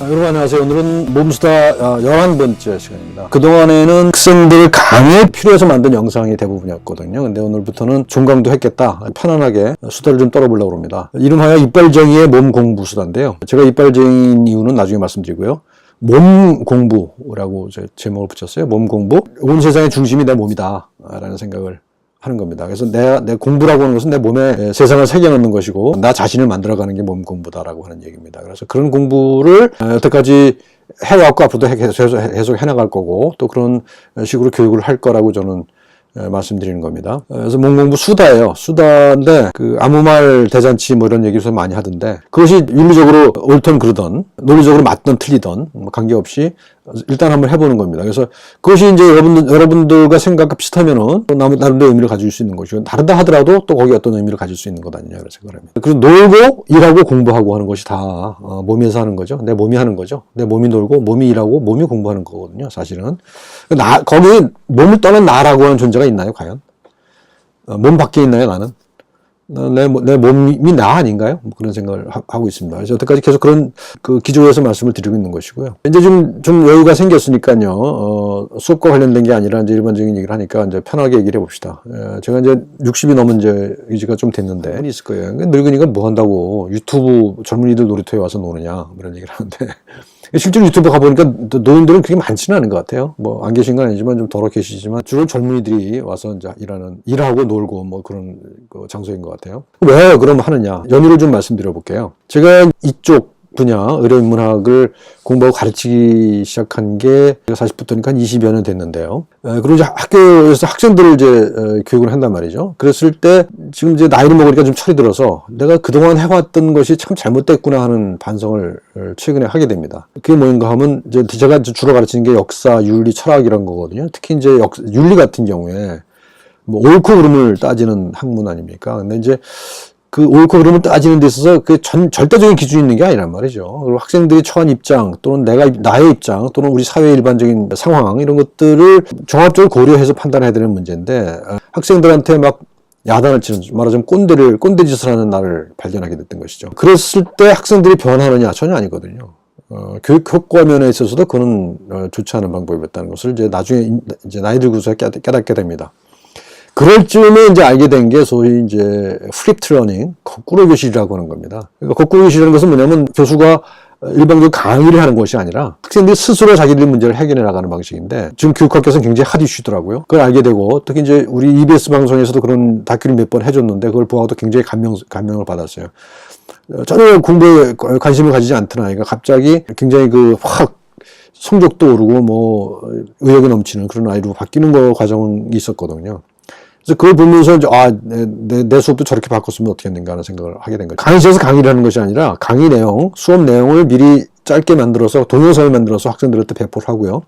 아, 여러분 안녕하세요. 오늘은 몸수다 아, 11번째 시간입니다. 그동안에는 학생들 강의 필요해서 만든 영상이 대부분이었거든요. 근데 오늘부터는 종강도 했겠다. 편안하게 수다를 좀 떨어보려고 합니다. 이름하여 이빨쟁이의 몸 공부 수다인데요. 제가 이빨쟁이인 이유는 나중에 말씀드리고요. 몸 공부라고 제 제목을 붙였어요. 몸 공부. 온 세상의 중심이 내 몸이다. 라는 생각을 하는 겁니다. 그래서 내, 내 공부라고 하는 것은 내 몸에 세상을 새겨넣는 것이고, 나 자신을 만들어가는 게 몸 공부다라고 하는 얘기입니다. 그래서 그런 공부를 어, 여태까지 해왔고, 앞으로도 해- 계속, 해나갈 거고, 또 그런 식으로 교육을 할 거라고 저는 에, 말씀드리는 겁니다. 어, 그래서 몸 공부 수다예요. 수다인데 그 아무 말 대잔치 뭐 이런 얘기를 많이 하던데 그것이 윤리적으로 옳든 그르던 논리적으로 맞든 틀리든 뭐 관계없이 일단 한번 해보는 겁니다. 그래서 그것이 이제 여러분들 여러분들과 생각과 비슷하면은 또 남- 나름대로 의미를 가질 수 있는 것이고 다르다 하더라도 또 거기 어떤 의미를 가질 수 있는 것 아니냐 생각을 합니다. 그리고 놀고 일하고 공부하고 하는 것이 다 어, 몸에서 하는 거죠. 내 몸이 하는 거죠. 내 몸이 놀고 몸이 일하고 몸이 공부하는 거거든요. 사실은 나 거기 몸을 떠난 나라고 하는 존재가 있나요, 과연? 어, 몸 밖에 있나요, 나는? 어, 내, 모- 내 몸이 나 아닌가요? 뭐 그런 생각을 하, 고 있습니다. 그래서 여태까지 계속 그런 그 기조에서 말씀을 드리고 있는 것이고요. 이제 좀, 좀 여유가 생겼으니까요, 어, 수업과 관련된 게 아니라 이제 일반적인 얘기를 하니까 이제 편하게 얘기를 해봅시다. 에, 제가 이제 60이 넘은 이제 이지가 좀 됐는데, 있을 거예요. 늙으니까 뭐 한다고 유튜브 젊은이들 놀이터에 와서 노느냐, 뭐 이런 얘기를 하는데, 실제로 유튜브 가보니까 노인들은 그렇게 많지는 않은 것 같아요. 뭐 안 계신 건 아니지만 좀 덜어 계시지만 주로 젊은이들이 와서 이제 일하는 일하고 놀고 뭐 그런 그 장소인 것 같아요. 왜 그럼 하느냐? 연유를 좀 말씀드려 볼게요. 제가 이쪽 분야 의료인문학을 공부하고 가르치기 시작한 게 40부터니까 한 20여 년 됐는데요. 에, 그리고 이제 학교에서 학생들을 이제 에, 교육을 한단 말이죠. 그랬을 때 지금 이제 나이를 먹으니까 좀 철이 들어서 내가 그동안 해왔던 것이 참 잘못됐구나 하는 반성을 어, 최근에 하게 됩니다. 그게 뭔가 하면 이제 제가 주로 가르치는 게 역사, 윤리, 철학 이런 거거든요. 특히 이제 역, 윤리 같은 경우에 뭐 옳고 그름을 따지는 학문 아닙니까? 근데 이제 그 옳고 그름을 따지는 데 있어서 그 전, 절대적인 기준이 있는 게 아니란 말이죠. 그리고 학생들이 처한 입장 또는 내가 나의 입장 또는 우리 사회의 일반적인 상황 이런 것들을 종합적으로 고려해서 판단해야 되는 문제인데 어, 학생들한테 막 야단을 치는 말하자면 꼰대를 꼰대 짓을 하는 나를 발견하게 됐던 것이죠. 그랬을 때 학생들이 변하느냐 전혀 아니거든요. 어, 교육 효과 면에 있어서도 그는 어, 좋지 않은 방법이었다는 것을 이제 나중에 인- 이제 나이 들고서 깨- 깨닫게 됩니다. 그럴 즈음에 이제 알게 된 게 소위 이제 플립 트 러닝, 거꾸로 교실이라고 하는 겁니다. 그러니까 거꾸로 교실이라는 것은 뭐냐면 교수가 일방적으로 강의를 하는 것이 아니라 학생들이 스스로 자기들 문제를 해결해 나가는 방식인데 지금 교육학교에서는 굉장히 핫 이슈더라고요. 그걸 알게 되고 특히 이제 우리 EBS 방송에서도 그런 다큐를 몇 번 해줬는데 그걸 보고도 굉장히 감명, 감명을 받았어요. 어, 전혀 공부에 관심을 가지지 않던 아이가 갑자기 굉장히 그 확 성적도 오르고 뭐 의욕이 넘치는 그런 아이로 바뀌는 거 과정이 있었거든요. 그래서 그걸 보면서 이제 아, 내, 내, 내 수업도 저렇게 바꿨으면 어떻게 했는가 하는 생각을 하게 된 거죠. 강의실에서 강의를 하는 것이 아니라 강의 내용, 수업 내용을 미리 짧게 만들어서 동영상을 만들어서 학생들한테 배포를 하고요.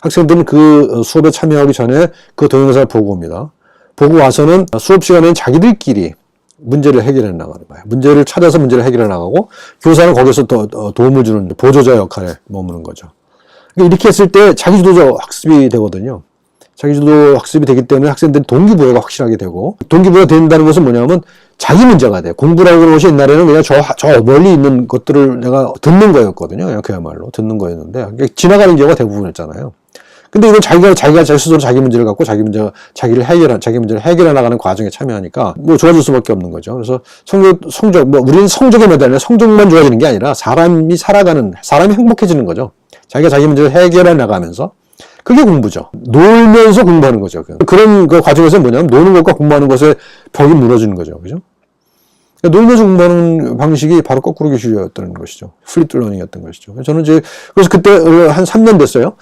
학생들은 그 어, 수업에 참여하기 전에 그 동영상을 보고 옵니다. 보고 와서는 수업 시간에는 자기들끼리 문제를 해결해 나가는 거예요. 문제를 찾아서 문제를 해결해 나가고 교사는 거기서 더더 도움을 주는 보조자 역할에 머무는 거죠. 그러니까 이렇게 했을 때 자기 주도 학습이 되거든요. 자기주도 학습이 되기 때문에 학생들은 동기부여가 확실하게 되고 동기부여가 된다는 것은 뭐냐면 자기 문제가 돼. 공부라고 하는 것이 옛날에는 그냥 저, 저 멀리 있는 것들을 내가 듣는 거였거든요. 그야말로 듣는 거였는데 그게 지나가는 경우가 대부분이었잖아요. 근데 이건 자기가 자기가 자기 스스로 자기 문제를 갖고 자기 문제 자기를 해결한 자기 문제를 해결해 나가는 과정에 참여하니까 뭐 좋아질 수밖에 없는 거죠. 그래서 성적 성적 뭐 우리는 성적에 매달려 성적만 좋아지는 게 아니라 사람이 살아가는 사람이 행복해지는 거죠. 자기가 자기 문제를 해결해 나가면서 그게 공부죠. 놀면서 공부하는 거죠. 그런 그 과정에서 뭐냐면 노는 것과 공부하는 것의 벽이 무너지는 거죠. 그죠? 그러니까 놀면서 공부하는 방식이 바로 거꾸로 교실이었던 것이죠. 플립 러닝이었던 것이죠. 저는 이제 그래서 그때 한 3년 됐어요.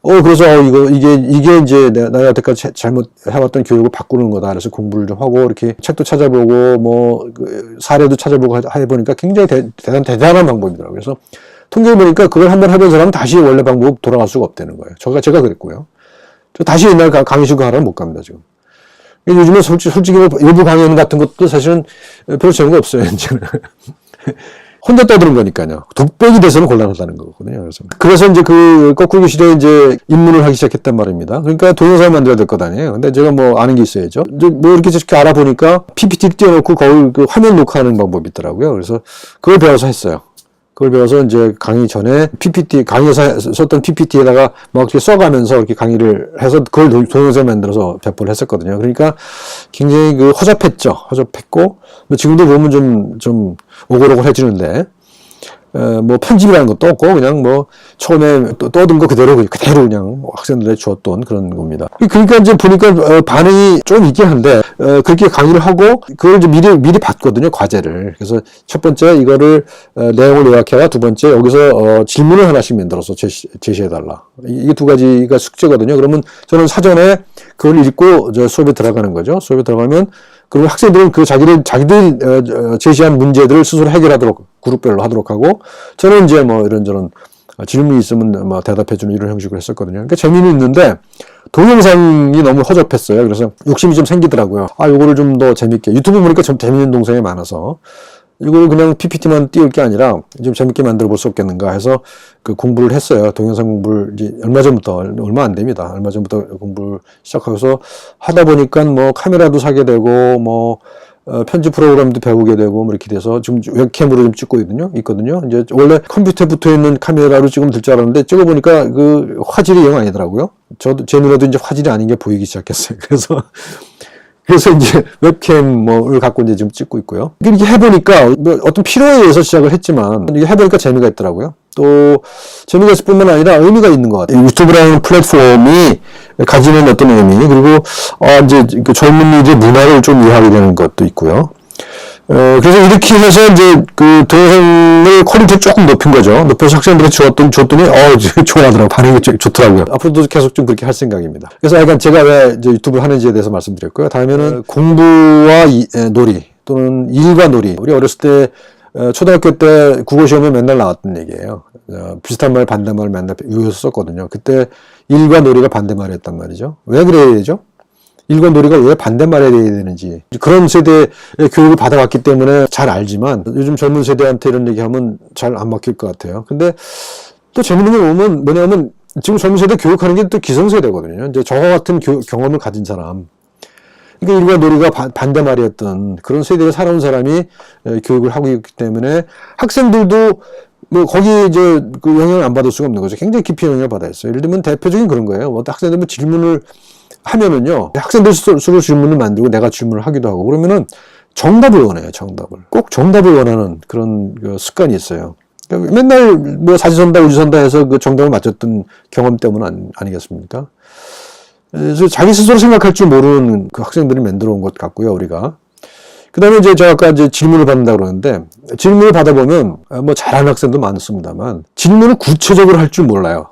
어 그래서 어, 이거 이게 이게 이제 내가, 여태까지 자- 잘못 해왔던 교육을 바꾸는 거다. 그래서 공부를 좀 하고 이렇게 책도 찾아보고 뭐그 사례도 찾아보고 하- 해보니까 굉장히 대, 대단 대단한 방법이더라고요. 그래서 통계를 보니까 그걸 한번 해본 사람은 다시 원래 방법 돌아갈 수가 없다는 거예요. 제가 제가 그랬고요. 저 다시 옛날 강- 강의실 가라면 못 갑니다 지금. 요즘에 솔직히, 솔직히 뭐 일부 강연 같은 것도 사실은 별 재미가 없어요, 이제는. 혼자 떠드는 거니까요. 독백이 돼서는 곤란하다는 거거든요. 그래서. 그래서 이제 그 거꾸로 교실에 이제 입문을 하기 시작했단 말입니다. 그러니까 동영상을 만들어야 될 것 아니에요. 근데 제가 뭐 아는 게 있어야죠. 이제 뭐 이렇게 저렇게 알아보니까 PPT를 띄워놓고 거울 그 화면 녹화하는 방법이 있더라고요. 그래서 그걸 배워서 했어요. 그 그걸 배워서 이제 강의 전에 PPT, 강의에서 썼던 PPT에다가 막 이렇게 써가면서 이렇게 강의를 해서 그걸 동- 동영상 만들어서 배포를 했었거든요. 그러니까 굉장히 그 허접했죠. 허접했고, 뭐 지금도 보면 좀, 좀 오글오글해지는데, 어, 뭐 편집이라는 것도 없고 그냥 뭐 처음에 또 떠든 거 그대로 그대로 그냥 학생들에 주었던 그런 겁니다. 그러니까 이제 보니까 어, 반응이 좀 있긴 한데 어, 그렇게 강의를 하고 그걸 이제 미리 미리 봤거든요 과제를. 그래서 첫 번째 이거를 어, 내용을 요약해라. 두 번째 여기서 어, 질문을 하나씩 만들어서 제시, 제시해달라. 이게 두 가지가 숙제거든요. 그러면 저는 사전에 그걸 읽고 저 수업에 들어가는 거죠. 수업에 들어가면 그리고 학생들은 그 자기들 자기들 어, 어, 제시한 문제들을 스스로 해결하도록 그룹별로 하도록 하고 저는 이제 뭐 이런저런 질문이 있으면 뭐 대답해주는 이런 형식으로 했었거든요. 그러니까 재미는 있는데 동영상이 너무 허접했어요. 그래서 욕심이 좀 생기더라고요. 아, 요거를 좀 더 재밌게 유튜브 보니까 좀 재밌는 동영상이 많아서 이걸 그냥 PPT만 띄울 게 아니라 좀 재밌게 만들어 볼 수 없겠는가 해서 그 공부를 했어요. 동영상 공부를 이제 얼마 전부터, 얼마 안 됩니다. 얼마 전부터 공부를 시작하고서 하다 보니까 뭐 카메라도 사게 되고 뭐 어, 편집 프로그램도 배우게 되고 뭐 이렇게 돼서 지금 웹캠으로 좀 찍고 있거든요. 있거든요. 이제 원래 컴퓨터에 붙어 있는 카메라로 찍으면 될 줄 알았는데 찍어 보니까 그 화질이 영 아니더라고요. 저도 제 눈에도 이제 화질이 아닌 게 보이기 시작했어요. 그래서 그래서 이제 웹캠 뭐를 갖고 이제 지금 찍고 있고요. 이렇게 해보니까 뭐 어떤 필요에 의해서 시작을 했지만 이게 해보니까 재미가 있더라고요. 또 재미가 있을 뿐만 아니라 의미가 있는 것 같아요. 유튜브라는 플랫폼이 가지는 어떤 의미 그리고 아 이제 그 젊은이들의 문화를 좀 이해하게 되는 것도 있고요. 어, 그래서 이렇게 해서 이제 그 동영상을 퀄리티 조금 높인 거죠. 높여서 학생들이 줬더니, 줬더니, 어, 좋아하더라고. 반응이 좋- 좋더라고요. 앞으로도 계속 좀 그렇게 할 생각입니다. 그래서 약간 제가 왜 이제 유튜브를 하는지에 대해서 말씀드렸고요. 다음에는 공부와 이- 에, 놀이 또는 일과 놀이. 우리 어렸을 때 어, 초등학교 때 국어 시험에 맨날 나왔던 얘기예요. 어, 비슷한 말 반대말 맨날 유효해서 썼거든요. 그때 일과 놀이가 반대말이었단 말이죠. 왜 그래야 되죠? 일과 놀이가 왜 반대말에 대해야 되는지 그런 세대의 교육을 받아왔기 때문에 잘 알지만 요즘 젊은 세대한테 이런 얘기하면 잘 안 먹힐 것 같아요. 근데 또 재밌는 게 보면 뭐냐면 지금 젊은 세대 교육하는 게 또 기성세대거든요. 이제 저와 같은 교- 경험을 가진 사람. 그러니까 일과 놀이가 바- 반대말이었던 그런 세대를 살아온 사람이 에, 교육을 하고 있기 때문에 학생들도 뭐 거기 이제 그 영향을 안 받을 수가 없는 거죠. 굉장히 깊이 영향을 받아 있어요. 예를 들면 대표적인 그런 거예요. 뭐 학생들 뭐 질문을 하면은요. 학생들 스스로 질문을 만들고 내가 질문을 하기도 하고 그러면은 정답을 원해요. 정답을. 꼭 정답을 원하는 그런 그 습관이 있어요. 그러니까 맨날 뭐 사지선다 우주선다 해서 그 정답을 맞췄던 경험 때문 아니, 아니 겠습니까? 그래서 자기 스스로 생각할 줄 모르는 그 학생들이 만들어 온 것 같고요, 우리가. 그 다음에 이제 제가 아까 이제 질문을 받는다 그러는데, 질문을 받아보면, 아, 뭐 잘하는 학생도 많습니다만, 질문을 구체적으로 할 줄 몰라요.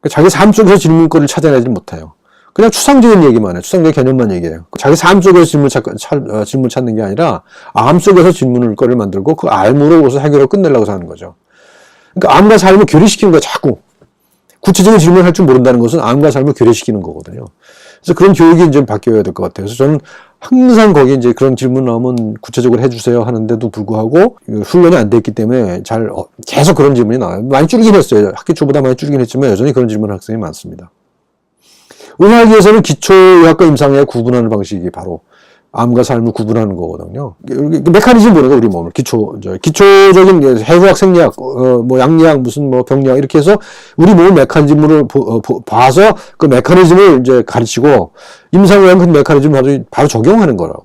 그러니까 자기 삶 속에서 질문거리를 찾아내지 못해요. 그냥 추상적인 얘기만 해요. 추상적인 개념만 얘기해요. 자기 삶 속에서 질문 찾, 찾, 어, 질문 찾는 게 아니라, 암 속에서 질문을 거리를 만들고, 그 암으로 해서 해결을 끝내려고 하는 거죠. 그러니까 암과 삶을 교리시키는 거야, 자꾸. 구체적인 질문을 할 줄 모른다는 것은 암과 삶을 교류시키는 거거든요. 그래서 그런 교육이 이제 바뀌어야 될 것 같아요. 그래서 저는 항상 거기 이제 그런 질문 나오면 구체적으로 해주세요 하는데도 불구하고 훈련이 안 됐기 때문에 잘 어, 계속 그런 질문이 나와요. 많이 줄이긴 했어요. 학기 초보다 많이 줄이긴 했지만 여전히 그런 질문 학생이 많습니다. 의학에서는 기초의학과 임상의학 구분하는 방식이 바로 암과 삶을 구분하는 거거든요. 메커니즘 보는 거 우리 몸을 기초 저 기초적인 해부학, 생리학, 어, 뭐 양리학, 무슨 뭐 병리학 이렇게 해서 우리 몸 메커니즘을 보, 어, 보- 봐서 그 메커니즘을 이제 가르치고 임상의학은 그 메커니즘을 바로, 바로 적용하는 거라고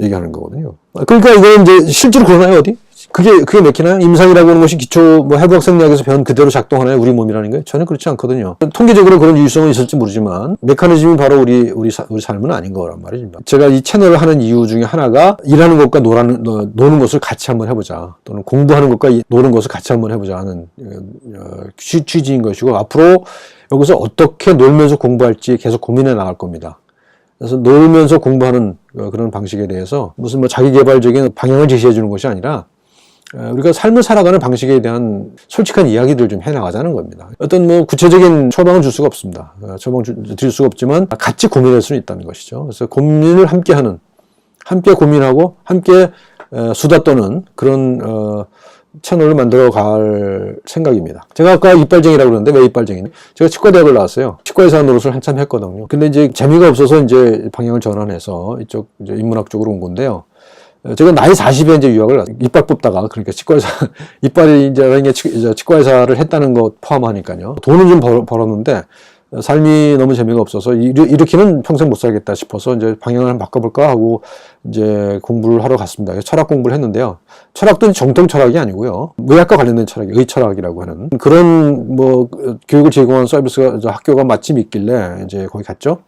얘기하는 거거든요. 그러니까 이거는 이제 실제로 그러나요 어디? 그게 그게 맥히나요? 임상이라고 하는 것이 기초 뭐 해부 학 생리학에서 배운 그대로 작동하나요? 우리 몸이라는 거예요? 전혀 그렇지 않거든요. 통계적으로 그런 유효성은 있을지 모르지만 메커니즘이 바로 우리 우리 사- 우리 삶은 아닌 거란 말이죠. 제가 이 채널을 하는 이유 중에 하나가 일하는 것과 노라는, 노- 노는 것을 같이 한번 해보자. 또는 공부하는 것과 이- 노는 것을 같이 한번 해보자 하는 어, 취- 취지인 것이고 앞으로 여기서 어떻게 놀면서 공부할지 계속 고민해 나갈 겁니다. 그래서 놀면서 공부하는 어, 그런 방식에 대해서 무슨 뭐 자기 개발적인 방향을 제시해 주는 것이 아니라 어, 우리가 삶을 살아가는 방식에 대한 솔직한 이야기들 좀 해나가자는 겁니다. 어떤 뭐 구체적인 처방을 줄 수가 없습니다. 어, 처방 을 드릴 수가 없지만 같이 고민할 수는 있다는 것이죠. 그래서 고민을 함께 하는, 함께 고민하고 함께 어, 수다 떠는 그런 어, 채널을 만들어 갈 생각입니다. 제가 아까 이빨쟁이라고 그러는데 왜 이빨쟁이냐? 제가 치과대학을 나왔어요. 치과의사 노릇을 한참 했거든요. 근데 이제 재미가 없어서 이제 방향을 전환해서 이쪽 인문학 쪽으로 온 건데요. 어, 제가 나이 40에 이제 유학을 이빨 뽑다가 그러니까 치과의사 이빨이 이제 이제 치과의사를 했다는 것 포함하니까요. 돈은 좀 벌, 벌었는데 어, 삶이 너무 재미가 없어서 이렇게는 평생 못 살겠다 싶어서 이제 방향을 바꿔볼까 하고 이제 공부를 하러 갔습니다. 철학 공부를 했는데요. 철학도 정통 철학이 아니고요. 의학과 관련된 철학이 의철학이라고 하는 그런 뭐 어, 교육을 제공하는 서비스가 저 학교가 마침 있길래 이제 거기 갔죠.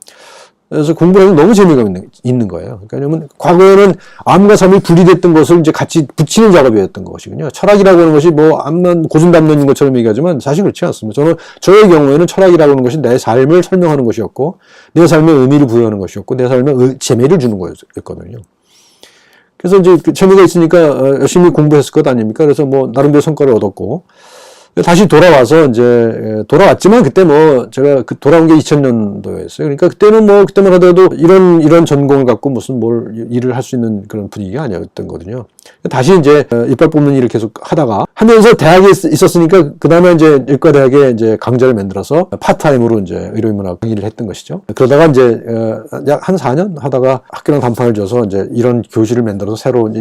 그래서 공부를 해서 너무 재미가 있는, 있는 거예요. 그러니까 과거에는 암과 삶이 분리됐던 것을 이제 같이 붙이는 작업이었던 것이거든요. 철학이라고 하는 것이 뭐 암만 고슴담는 것처럼 얘기하지만 사실 그렇지 않습니다. 저는 저의 경우에는 철학이라고 하는 것이 내 삶을 설명하는 것이었고 내 삶에 의미를 부여하는 것이었고 내 삶에 의- 재미를 주는 거였거든요. 그래서 이제 그 재미가 있으니까 어, 열심히 공부했을 것 아닙니까? 그래서 뭐 나름대로 성과를 얻었고 다시 돌아와서 이제 에, 돌아왔지만 그때 뭐 제가 그 돌아온 게 2000년도였어요. 그러니까 그때는 뭐 그때만 하더라도 이런 이런 전공을 갖고 무슨 뭘 일을 할 수 있는 그런 분위기가 아니었던 거거든요. 다시 이제 어, 이빨 뽑는 일을 계속 하다가 하면서 대학에 있- 있었으니까 그 다음에 이제 의과대학에 이제 강좌를 만들어서 파트타임으로 이제 의료인문학 강의를 했던 것이죠. 그러다가 이제 어, 약한 4년 하다가 학교랑 단판을 줘서 이제 이런 교실을 만들어서 새로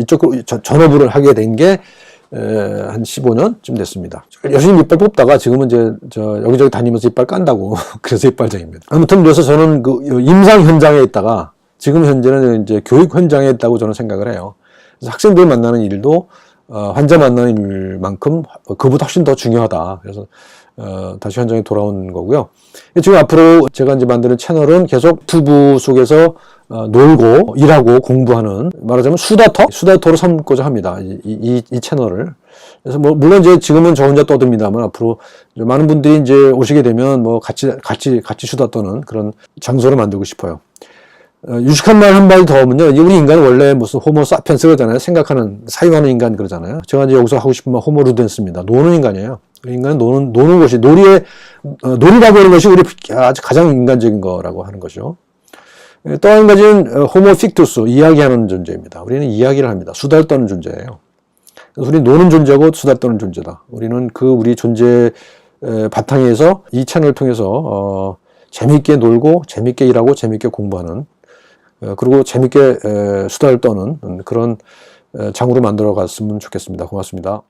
전- 전업을 하게 된게 한 15년쯤 됐습니다. 열심히 이빨 뽑다가 지금은 이제 저 여기저기 다니면서 이빨 깐다고 그래서 이빨쟁입니다. 아무튼 그래서 저는 그 임상 현장에 있다가 지금 현재는 이제 교육 현장에 있다고 저는 생각을 해요. 그래서 학생들 만나는 일도 어, 환자 만나는 일만큼 그보다 훨씬 더 중요하다. 그래서 어, 다시 현장에 돌아온 거고요. 지금 앞으로 제가 이제 만드는 채널은 계속 투부 속에서 어, 놀고 일하고 공부하는 말하자면 수다터 수다터로 삼고자 합니다. 이, 이, 이 채널을 그래서 뭐 물론 이제 지금은 저 혼자 떠듭니다만 앞으로 많은 분들이 이제 오시게 되면 뭐 같이 같이 같이 수다 떠는 그런 장소를 만들고 싶어요. 어, 유식한 말 한 마디 더 하면요. 우리 인간은 원래 무슨 호모 사피엔스 그러잖아요. 생각하는, 사유하는 인간 그러잖아요. 제가 이제 여기서 하고 싶은 말 호모 루덴스입니다. 노는 인간이에요. 인간은 노는, 노는 것이, 놀이의, 어, 놀이라고 하는 것이 우리 아주 가장 인간적인 거라고 하는 거죠. 예, 또한 가지는 어, 호모 픽투스, 이야기하는 존재입니다. 우리는 이야기를 합니다. 수다를 떠는 존재예요. 우리는 노는 존재고 수다 떠는 존재다. 우리는 그 우리 존재 에, 바탕에서 이 채널을 통해서 어, 재미있게 놀고 재미있게 일하고 재미있게 공부하는 어, 그리고 재밌게 에, 수다를 떠는 그런 에, 장으로 만들어 갔으면 좋겠습니다. 고맙습니다.